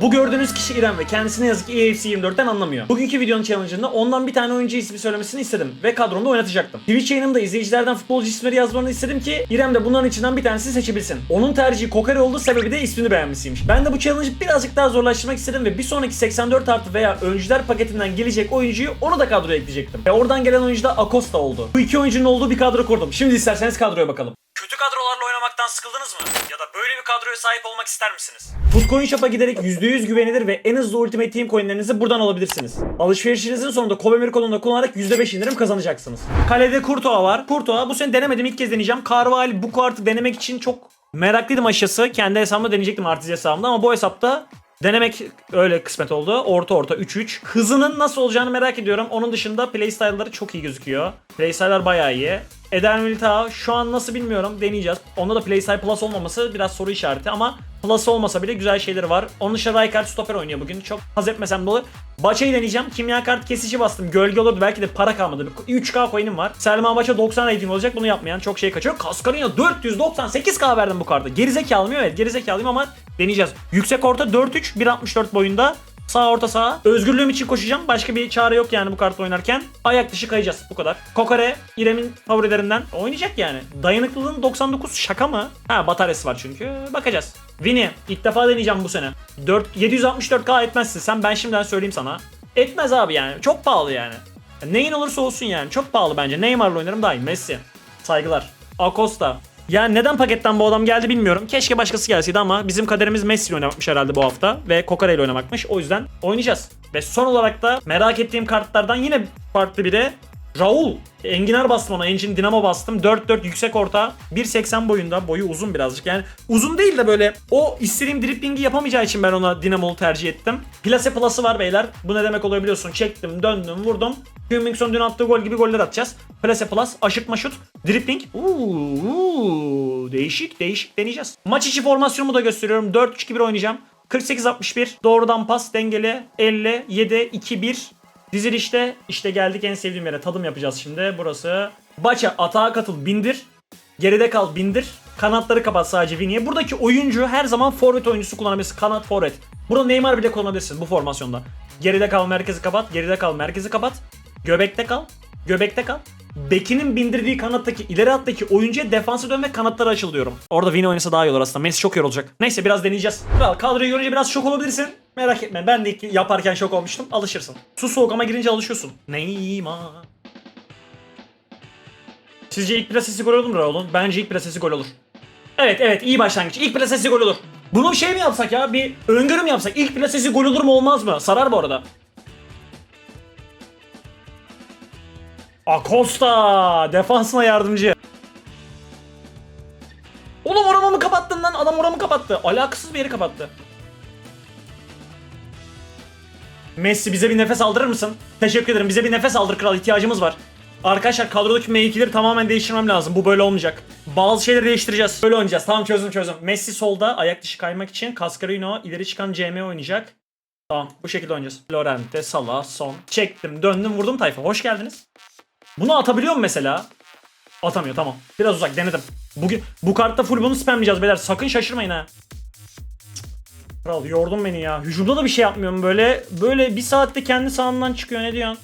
Bu gördüğünüz kişi İrem ve kendisi ne yazık ki E EAFC 24'ten anlamıyor. Bugünkü videonun challenge'ında ondan bir tane oyuncu ismi söylemesini istedim ve kadromda oynatacaktım. Twitch yayınımda izleyicilerden futbolcu isimleri yazmalarını istedim ki İrem de bunların içinden bir tanesini seçebilsin. Onun tercihi Kokari oldu sebebi de ismini beğenmesiymiş. Ben de bu challenge'ı birazcık daha zorlaştırmak istedim ve bir sonraki 84 artı veya öncüler paketinden gelecek oyuncuyu onu da kadroya ekleyecektim. Ve oradan gelen oyuncu da Acosta oldu. Bu iki oyuncunun olduğu bir kadro kurdum. Şimdi isterseniz kadroya bakalım. Kötü kadrolarla oynamaktan sıkıldınız mı? Böyle bir kadroya sahip olmak ister misiniz? Footcoin Shop'a giderek %100 güvenilir ve en hızlı Ultimate Team coinlerinizi buradan alabilirsiniz. Alışverişinizin sonunda Kobemir kolonunda kullanarak %5 indirim kazanacaksınız. Kalede Kurtoğa var. Kurtoğa bu sene denemedim ilk kez deneyeceğim. Carvalho bu kartı denemek için çok meraklıydım aşağısı. Kendi hesabımda deneyecektim Artiz hesabımda ama bu hesapta Denemek öyle kısmet oldu. Orta orta 3-3. Hızının nasıl olacağını merak ediyorum. Onun dışında playstyle'ları çok iyi gözüküyor. Playstyle'lar bayağı iyi. Eder Militao şu an nasıl bilmiyorum. Deneyeceğiz. Onda da playstyle plus olmaması biraz soru işareti ama plus olmasa bile güzel şeyleri var. Onun dışında Rijkaard stoper oynuyor bugün. Çok haz etmesem de olur. Baça'yı deneyeceğim. Kimya kart kesici bastım. Gölge olurdu. Belki de para kalmadı. 3K coin'im var. Selma Baça 90 rating olacak. Bunu yapmayan çok şey kaçıyor. Kaskarina 498K verdim bu kartı. Gerizekalı mıyım? Evet gerizekalıyım ama deneyeceğiz. Yüksek orta 4-3 1.64 boyunda. Sağ orta sağ. Özgürlüğüm için koşacağım. Başka bir çare yok yani bu kartı oynarken. Ayak dışı kayacağız. Bu kadar. Kokare İrem'in favorilerinden. Oynayacak yani. Dayanıklılığın 99 şaka mı? Ha bataryası var çünkü. Bakacağız. Vini ilk defa deneyeceğim bu sene. 4 764K etmezsin sen ben şimdiden söyleyeyim sana. Etmez abi yani. Çok pahalı yani. Neyin olursa olsun yani. Çok pahalı bence. Neymar'la oynarım daha iyi. Messi. Saygılar. Acosta. Yani neden paketten bu adam geldi bilmiyorum. Keşke başkası gelseydi ama bizim kaderimiz Messi oynamakmış herhalde bu hafta. Ve Kokare ile oynamakmış. O yüzden oynayacağız. Ve son olarak da merak ettiğim kartlardan yine farklı biri. Raul. Enginar bastım ona. Engine Dinamo bastım. 4-4 yüksek orta. 1.80 boyunda. Boyu uzun birazcık. Yani uzun değil de böyle o istediğim dripling'i yapamayacağı için ben ona Dinamo'lu tercih ettim. Plase Plus'ı var beyler. Bu ne demek oluyor biliyorsun. Çektim, döndüm, vurdum. Hummingson dün attığı gol gibi goller atacağız. Plase Plus, aşırtma şut, dribbling. Uuu, değişik değişik deneyeceğiz. Maç içi formasyonumu da gösteriyorum. 4-3-2-1 oynayacağım. 48-61 doğrudan pas dengeli 50 7 2-1 dizilişte işte geldik en sevdiğim yere tadım yapacağız şimdi burası. Baça atağa katıl bindir. Geride kal bindir. Kanatları kapat sadece Vini'ye. Buradaki oyuncu her zaman forvet oyuncusu kullanabilirsin. Kanat forvet. Burada Neymar bile kullanabilirsin bu formasyonda. Geride kal merkezi kapat. Geride kal merkezi kapat. Göbekte kal. Göbekte kal. Bekinin bindirdiği kanattaki ileri hattaki oyuncuya defansa dön ve kanatları açıl diyorum. Orada Vini oynasa daha iyi olur aslında. Messi çok yorulacak. Neyse biraz deneyeceğiz. Kral kadroyu görünce biraz şok olabilirsin. Merak etme ben de ilk yaparken şok olmuştum. Alışırsın. Su soğuk ama girince alışıyorsun. Neymar. Sizce ilk plasesi gol olur mu Raul'un? Bence ilk plasesi gol olur. Evet evet iyi başlangıç. İlk plasesi gol olur. Bunu bir şey mi yapsak ya? Bir öngörü mü yapsak? İlk plasesi gol olur mu olmaz mı? Sarar bu arada. Acosta defansına yardımcı. Oğlum oramı mı kapattın lan? Adam oramı kapattı. Alakasız bir yeri kapattı. Messi bize bir nefes aldırır mısın? Teşekkür ederim. Bize bir nefes aldır kral. ihtiyacımız var. Arkadaşlar kadrodaki M2'leri tamamen değiştirmem lazım. Bu böyle olmayacak. Bazı şeyleri değiştireceğiz. Böyle oynayacağız. Tamam çözdüm çözdüm. Messi solda ayak dışı kaymak için. Cascarino ileri çıkan CM oynayacak. Tamam bu şekilde oynayacağız. Lorente, Salah, Son. Çektim, döndüm, vurdum tayfa. Hoş geldiniz. Bunu atabiliyor mu mesela? Atamıyor tamam. Biraz uzak denedim. Bugün bu kartta full bunu spamlayacağız beyler. Sakın şaşırmayın ha. Kral yordun beni ya. Hücumda da bir şey yapmıyorum böyle. Böyle bir saatte kendi sahanından çıkıyor ne diyorsun?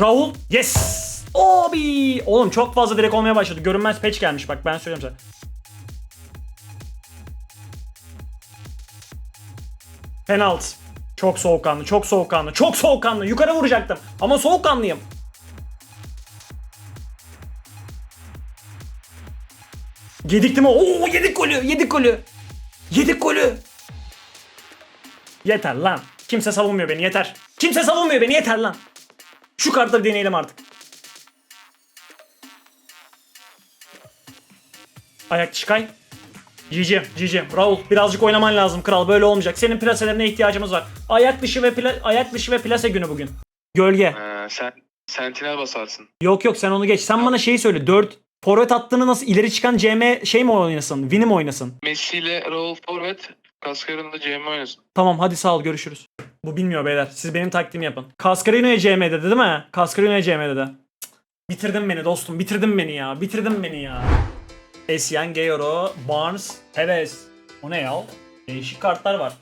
Raul. Yes. Abi. Oğlum çok fazla direkt olmaya başladı. Görünmez patch gelmiş bak ben söyleyeyim sana. Penaltı. Çok soğukkanlı, çok soğukkanlı, çok soğukkanlı. Yukarı vuracaktım ama soğukkanlıyım. Yedik değil mi? Oo yedik golü, yedik golü. Yedik golü. Yeter lan. Kimse savunmuyor beni yeter. Kimse savunmuyor beni yeter lan. Şu kartları deneyelim artık. Ayak dışı kay. GG, GG. Raul birazcık oynaman lazım kral. Böyle olmayacak. Senin plaselerine ihtiyacımız var. Ayak dışı ve pla- ayak dışı ve plase günü bugün. Gölge. Ee, sen sentinel basarsın. Yok yok sen onu geç. Sen bana şeyi söyle. 4 forvet attığını nasıl ileri çıkan CM şey mi oynasın? Vini mi oynasın? Messi ile Raul Forvet, Kaskar'ın da CM oynasın. Tamam hadi sağ ol görüşürüz. Bu bilmiyor beyler. Siz benim taktiğimi yapın. Cascarino'ya CM dedi değil mi? Cascarino'ya CM dedi. Cık, Bitirdin beni dostum. Bitirdin beni ya. Bitirdin beni ya. Essien, Geyoro, Barnes, Tevez. O ne ya? Değişik kartlar var.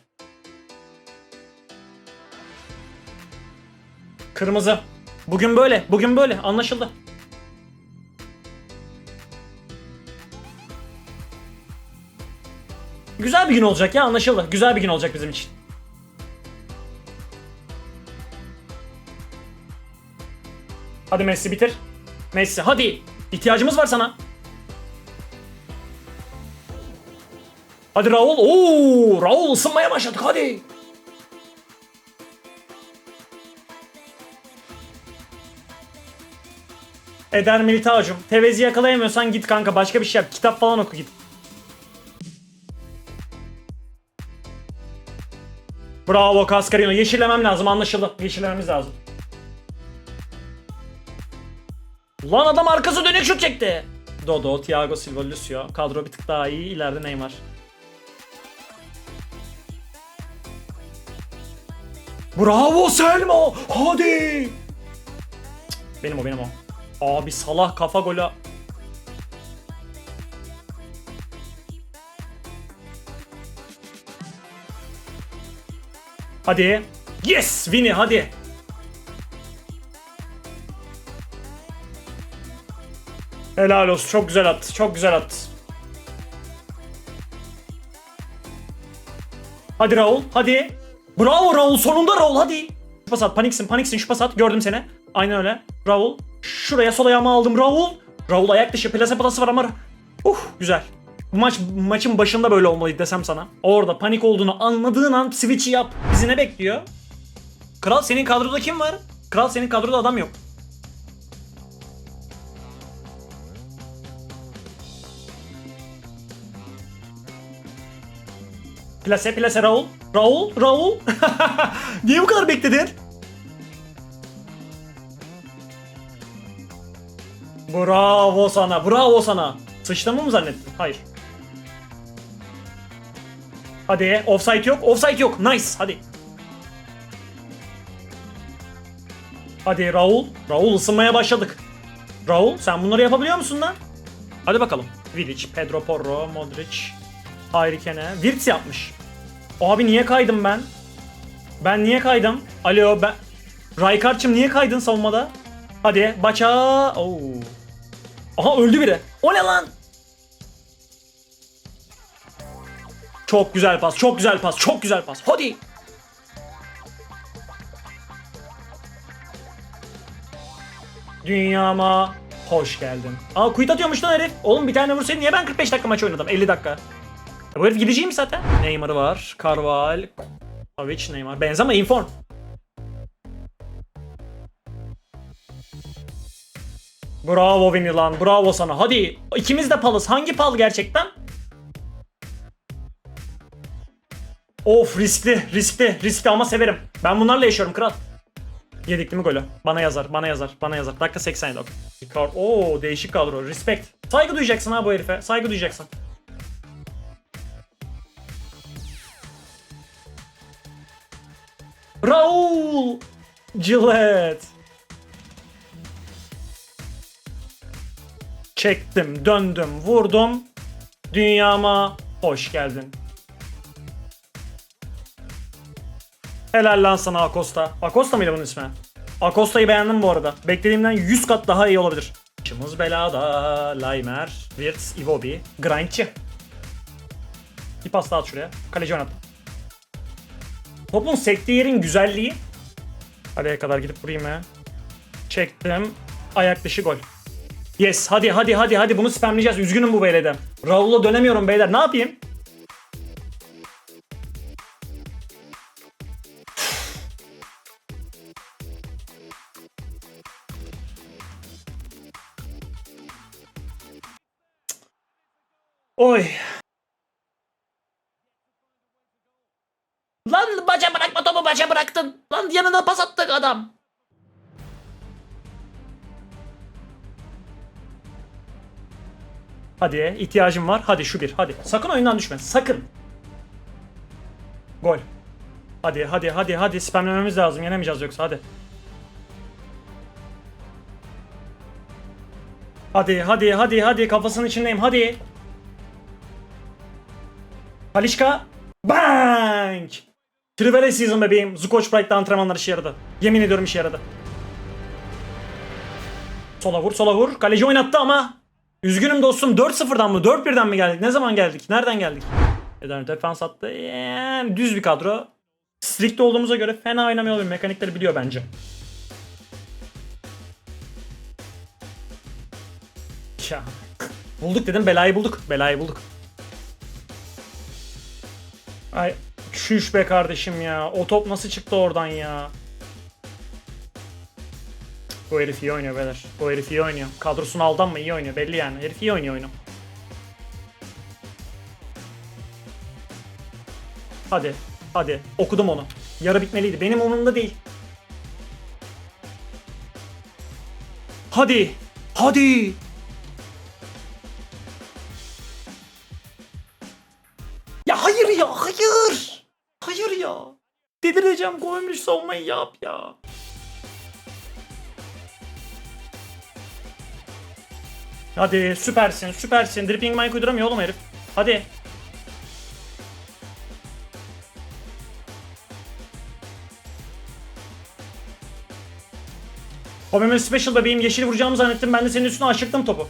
Kırmızı. Bugün böyle. Bugün böyle. Anlaşıldı. Güzel bir gün olacak ya anlaşıldı. Güzel bir gün olacak bizim için. Hadi Messi bitir. Messi hadi. İhtiyacımız var sana. Hadi Raul. Oo, Raul ısınmaya başladık hadi. Eder Militao'cum. Tevezi yakalayamıyorsan git kanka başka bir şey yap. Kitap falan oku git. Bravo Cascarino. Yeşillemem lazım anlaşıldı. Yeşillememiz lazım. Lan adam arkası dönük şut çekti. Dodo, Thiago Silva, Lucio. Kadro bir tık daha iyi. İleride Neymar. Bravo Selma. Hadi. Benim o benim o. Abi Salah kafa golü. Hadi. Yes! Vini hadi. Helal olsun. Çok güzel attı. Çok güzel attı. Hadi Raul. Hadi. Bravo Raul. Sonunda Raul. Hadi. Şu pas at. Paniksin. Paniksin. Şu pas at. Gördüm seni. Aynen öyle. Raul. Şuraya sol ayağımı aldım. Raul. Raul ayak dışı. Plase patası var ama. Uh güzel. Bu maç maçın başında böyle olmalıydı desem sana. Orada panik olduğunu anladığın an switch'i yap. Bizi ne bekliyor? Kral senin kadroda kim var? Kral senin kadroda adam yok. Plase plase Raul. Raul, Raul. Niye bu kadar bekledin? Bravo sana, bravo sana. Sıçtığımı mı zannettin? Hayır. Hadi, offside yok, offside yok. Nice, hadi. Hadi Raul. Raul ısınmaya başladık. Raul sen bunları yapabiliyor musun lan? Hadi bakalım. Vidic, Pedro Porro, Modric, Harry Kane. Wirtz yapmış. Abi niye kaydım ben? Ben niye kaydım? Alo ben... Rijkaard'cım niye kaydın savunmada? Hadi baça. Oo. Aha öldü biri. O ne lan? Çok güzel pas, çok güzel pas, çok güzel pas. Hadi. Dünyama hoş geldin. Aa quit atıyormuş lan herif. Oğlum bir tane vursaydı niye ben 45 dakika maç oynadım? 50 dakika. Bu herif gideceğim zaten. Neymar'ı var. Carval. Savic, Neymar. Benzema inform. Bravo Vini lan. Bravo sana. Hadi. ikimiz de palız. Hangi pal gerçekten? Of riskli. Riskli. Riskli ama severim. Ben bunlarla yaşıyorum kral. Yedik mi golü? Bana yazar, bana yazar, bana yazar. Dakika 87 okey. Oo değişik kadro. Respect. Saygı duyacaksın ha bu herife. Saygı duyacaksın. Raul! Gillette. Çektim, döndüm, vurdum. Dünyama hoş geldin. Helal lan sana Acosta. Acosta mıydı bunun ismi? Acosta'yı beğendim bu arada. Beklediğimden 100 kat daha iyi olabilir. Başımız belada. Laimer, Wirtz, Iwobi, Grindçi. Bir pas daha at şuraya. Kaleci oynat. Topun sektiği yerin güzelliği. Kaleye kadar gidip vurayım ya. Çektim. Ayak dışı gol. Yes hadi hadi hadi hadi bunu spamlayacağız. Üzgünüm bu beyleden. Raul'a dönemiyorum beyler. Ne yapayım? Yanına pas attık adam. Hadi ihtiyacım var. Hadi şu bir. Hadi. Sakın oyundan düşme. Sakın. Gol. Hadi hadi hadi hadi spamlememiz lazım. Yenemeyeceğiz yoksa hadi. Hadi hadi hadi hadi kafasının içindeyim hadi. Halişka. Bang! Trivela season bebeğim. Zukoç Prike'da antrenmanlar işe yaradı. Yemin ediyorum işe yaradı. Sola vur, sola vur. Kaleci oynattı ama. Üzgünüm dostum 4-0'dan mı 4-1'den mi geldik? Ne zaman geldik? Nereden geldik? Eden defans attı. Yani düz bir kadro. Strict olduğumuza göre fena oynamıyor olabilir. Mekanikleri biliyor bence. Ya. Bulduk dedim belayı bulduk. Belayı bulduk. Ay şuş be kardeşim ya. O top nasıl çıktı oradan ya? Bu herif iyi oynuyor beyler. Bu herif iyi oynuyor. Kadrosunu aldan mı iyi oynuyor belli yani. Herif iyi oynuyor oyunu. Hadi. Hadi. Okudum onu. Yarı bitmeliydi. Benim umurumda değil. Hadi. Hadi. Ya hayır ya hayır. Hayır ya. Delireceğim koymuş savunmayı yap ya. Hadi süpersin süpersin. Dripping mic uyduramıyor oğlum herif. Hadi. Hobime special bebeğim yeşil vuracağımı zannettim. Ben de senin üstüne aşıktım topu.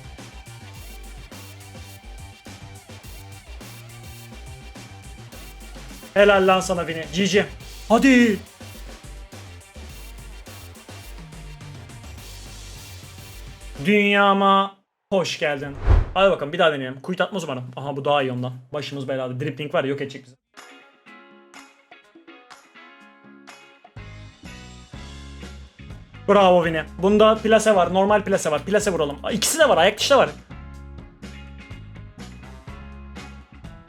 Helal lan sana Vini. GG. Hadi. Dünyama hoş geldin. Hadi bakalım bir daha deneyelim. Kuyut atmaz umarım. Aha bu daha iyi ondan. Başımız belada. Dribbling var ya yok edecek bizi. Bravo Vini. Bunda plase var. Normal plase var. Plase vuralım. İkisi de var. Ayak dışı da var.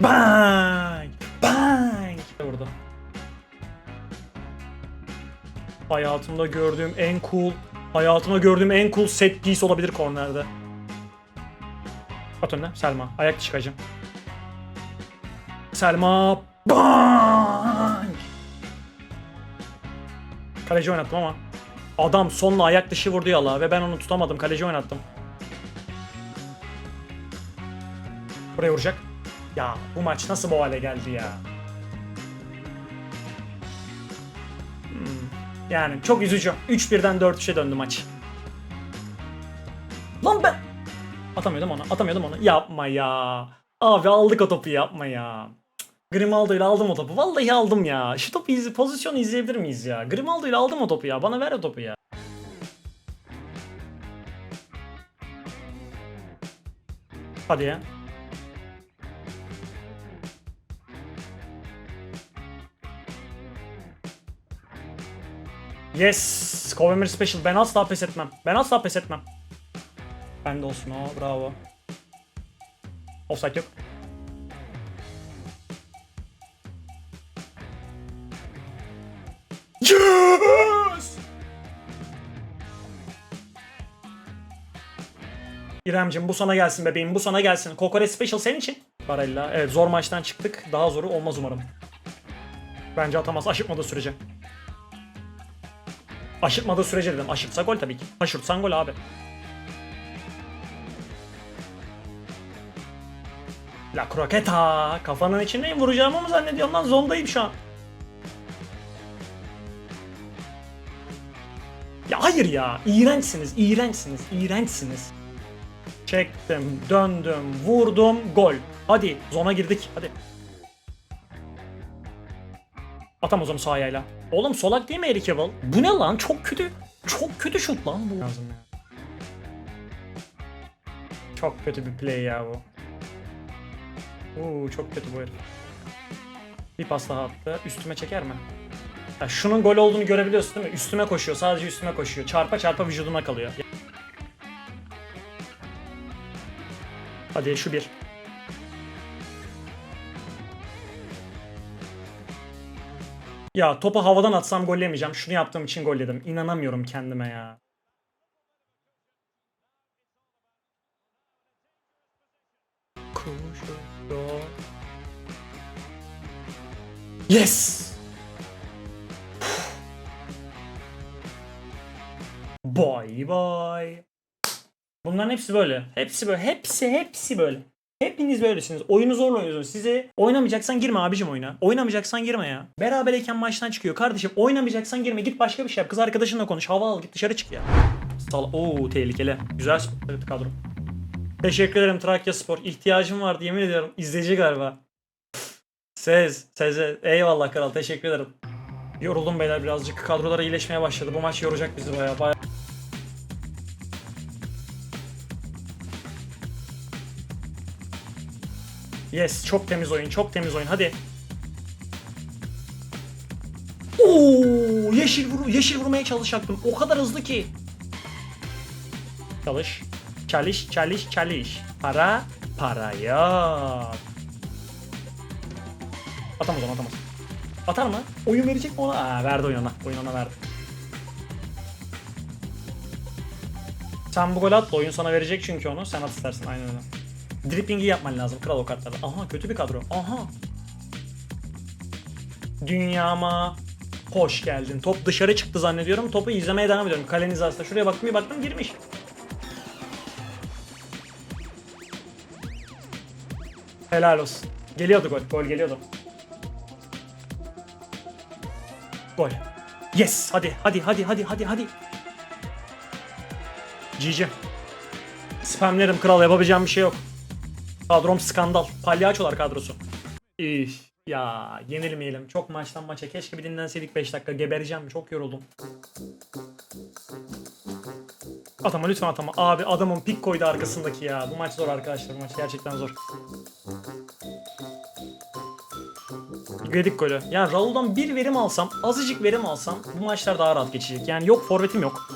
Bang! Hayatımda gördüğüm en cool, hayatımda gördüğüm en cool set piece olabilir kornerde. At önüne Selma. Ayak dışı kayacağım. Selma. Bang! Kaleci oynattım ama. Adam sonla ayak dışı vurdu yala ve ben onu tutamadım. Kaleci oynattım. Buraya vuracak. Ya bu maç nasıl bu hale geldi ya? Yani çok üzücü. 3-1'den 4-3'e döndü maç. Lan ben... Atamıyordum onu, atamıyordum onu. Yapma ya. Abi aldık o topu yapma ya. Grimaldo ile aldım o topu. Vallahi aldım ya. Şu topu izle, pozisyonu izleyebilir miyiz ya? Grimaldo ile aldım o topu ya. Bana ver o topu ya. Hadi ya. Yes! Kovemir Special. Ben asla pes etmem. Ben asla pes etmem. Ben de olsun o. Bravo. Offside yok. Yes! İremcim bu sana gelsin bebeğim bu sana gelsin. Kokoreç Special senin için. Barella. Evet zor maçtan çıktık. Daha zoru olmaz umarım. Bence atamaz aşırtmadığı sürece. Aşırtmadığı sürece dedim. Aşırtsa gol tabii ki. Aşırtsan gol abi. La Croqueta. Kafanın içindeyim. Vuracağımı mı zannediyorsun lan? Zondayım şu an. Ya hayır ya. İğrençsiniz. iğrençsiniz. iğrençsiniz. Çektim, döndüm, vurdum, gol. Hadi zona girdik. Hadi. Atamaz onu sağ ayağıyla. Oğlum solak değil mi Eric Cavill? Bu ne lan? Çok kötü. Çok kötü şut lan bu. Çok kötü bir play ya bu. Oo çok kötü bu herif. Bir pas daha attı. Üstüme çeker mi? Ya şunun gol olduğunu görebiliyorsun değil mi? Üstüme koşuyor. Sadece üstüme koşuyor. Çarpa çarpa vücuduna kalıyor. Hadi şu bir. Ya topu havadan atsam golleyemeyeceğim. Şunu yaptığım için golledim. İnanamıyorum kendime ya. Yes! Bye bye. Bunların hepsi böyle. Hepsi böyle. Hepsi hepsi böyle. Hepiniz böylesiniz. Oyunu zorla oynuyorsunuz. Size oynamayacaksan girme abicim oyuna. Oynamayacaksan girme ya. Berabereyken maçtan çıkıyor. Kardeşim oynamayacaksan girme. Git başka bir şey yap. Kız arkadaşınla konuş. Hava al. Git dışarı çık ya. Sal Oo tehlikeli. Güzel kadro. Teşekkür ederim Trakya Spor. İhtiyacım vardı yemin ediyorum. İzleyici galiba. Sez. Seze. Eyvallah kral. Teşekkür ederim. Yoruldum beyler birazcık. Kadrolar iyileşmeye başladı. Bu maç yoracak bizi bayağı. bayağı. Yes, çok temiz oyun, çok temiz oyun. Hadi. Oo, yeşil vur yeşil vurmaya çalışacaktım. O kadar hızlı ki. Çalış. Çalış, çalış, çalış. Para, para yok. Atamaz onu atamaz. Atar mı? Oyun verecek mi ona? Aa, verdi oyun ona. Oyun ona verdi. Sen bu gol at da oyun sana verecek çünkü onu. Sen at istersin aynen öyle. Dripping'i yapman lazım kral o kartlarda. Aha kötü bir kadro. Aha. Dünyama hoş geldin. Top dışarı çıktı zannediyorum. Topu izlemeye devam ediyorum. Kalenin hizasında. Şuraya baktım bir baktım girmiş. Helal olsun. Geliyordu gol. Gol geliyordu. Gol. Yes. Hadi hadi hadi hadi hadi hadi. GG. Spamlerim kral yapabileceğim bir şey yok. Kadrom skandal. Palyaçolar kadrosu. Üf. Ya yenilmeyelim. Çok maçtan maça. Keşke bir dinlenseydik 5 dakika. Gebereceğim. Çok yoruldum. Atama lütfen atama. Abi adamın pik koydu arkasındaki ya. Bu maç zor arkadaşlar. Bu maç gerçekten zor. Yedik golü. Yani Raul'dan bir verim alsam, azıcık verim alsam bu maçlar daha rahat geçecek. Yani yok forvetim yok.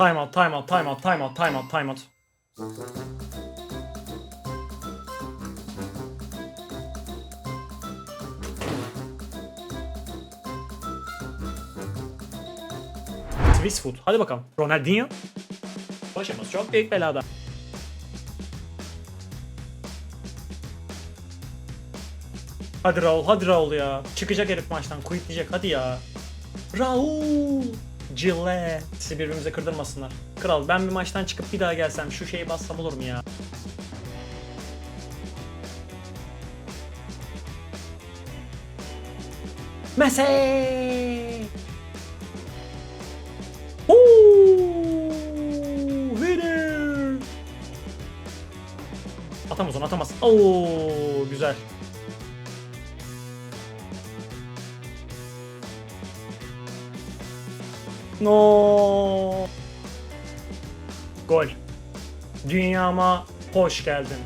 Time out, time out, time out, time out, time out, time out. Swiss foot. Hadi bakalım. Ronaldinho. Başımız çok büyük belada. Hadi Raul, hadi Raul ya. Çıkacak herif maçtan, quitleyecek hadi ya. Raul! Gillette. Sizi birbirimize kırdırmasınlar. Kral ben bir maçtan çıkıp bir daha gelsem şu şeyi bassam olur mu ya? Messi! Winner! Atamaz onu atamaz. Oo güzel. No. Gol. Dünyama hoş geldin.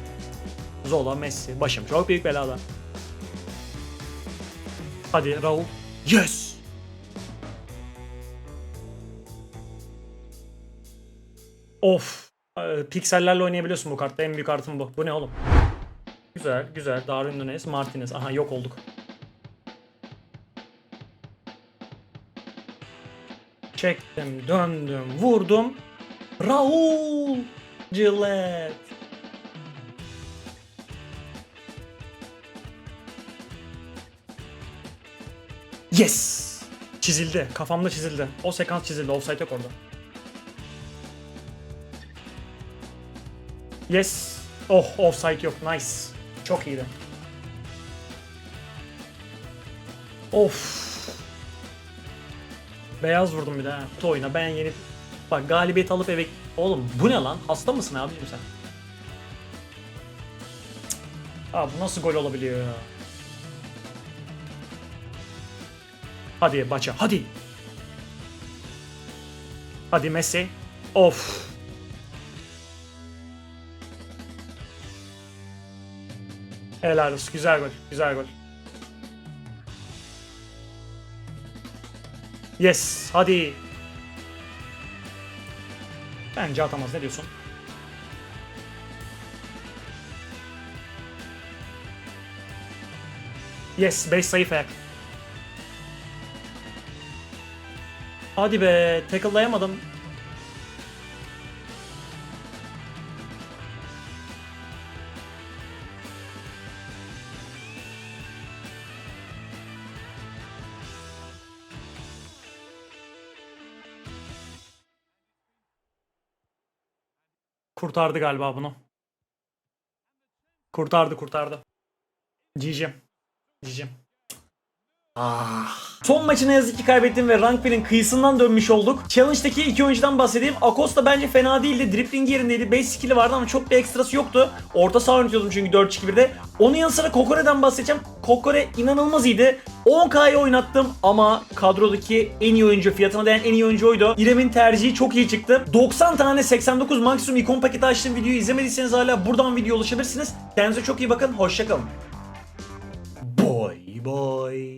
Zola Messi. Başım çok büyük belada. Hadi Raul. Yes. Of. Ee, Piksellerle oynayabiliyorsun bu kartta. En büyük artım bu. Bu ne oğlum? Güzel, güzel. Darwin Nunes, Martinez. Aha yok olduk. Çektim, döndüm, vurdum. Raul Gillette. Yes! Çizildi. Kafamda çizildi. O sekans çizildi. Offside yok orada. Yes. Oh offside yok. Nice. Çok iyiydi. Of. Beyaz vurdum bir de. Kutu oyuna ben yenip bak galibiyet alıp eve oğlum bu ne lan hasta mısın abicim sen? Abi bu nasıl gol olabiliyor ya? Hadi Baça hadi. Hadi Messi. Of. Helal olsun. Güzel gol. Güzel gol. Yes. Hadi. Bence atamaz. Ne diyorsun? Yes. 5 sayı ayak. Hadi be. Tackle'layamadım. Kurtardı galiba bunu. Kurtardı kurtardı. Cicim. Cicim. Ah. Son maçı ne yazık ki kaybettim ve rank 1'in kıyısından dönmüş olduk. Challenge'daki iki oyuncudan bahsedeyim. Acosta bence fena değildi. Dribbling yerindeydi. Base skill'i vardı ama çok bir ekstrası yoktu. Orta saha yönetiyordum çünkü 4-2-1'de. Onun yanı sıra Kokore'den bahsedeceğim. Kokore inanılmaz iyiydi. 10K'yı oynattım ama kadrodaki en iyi oyuncu, fiyatına değen en iyi oyuncu oydu. İrem'in tercihi çok iyi çıktı. 90 tane 89 maksimum ikon paketi açtığım videoyu izlemediyseniz hala buradan video ulaşabilirsiniz. Kendinize çok iyi bakın. Hoşçakalın.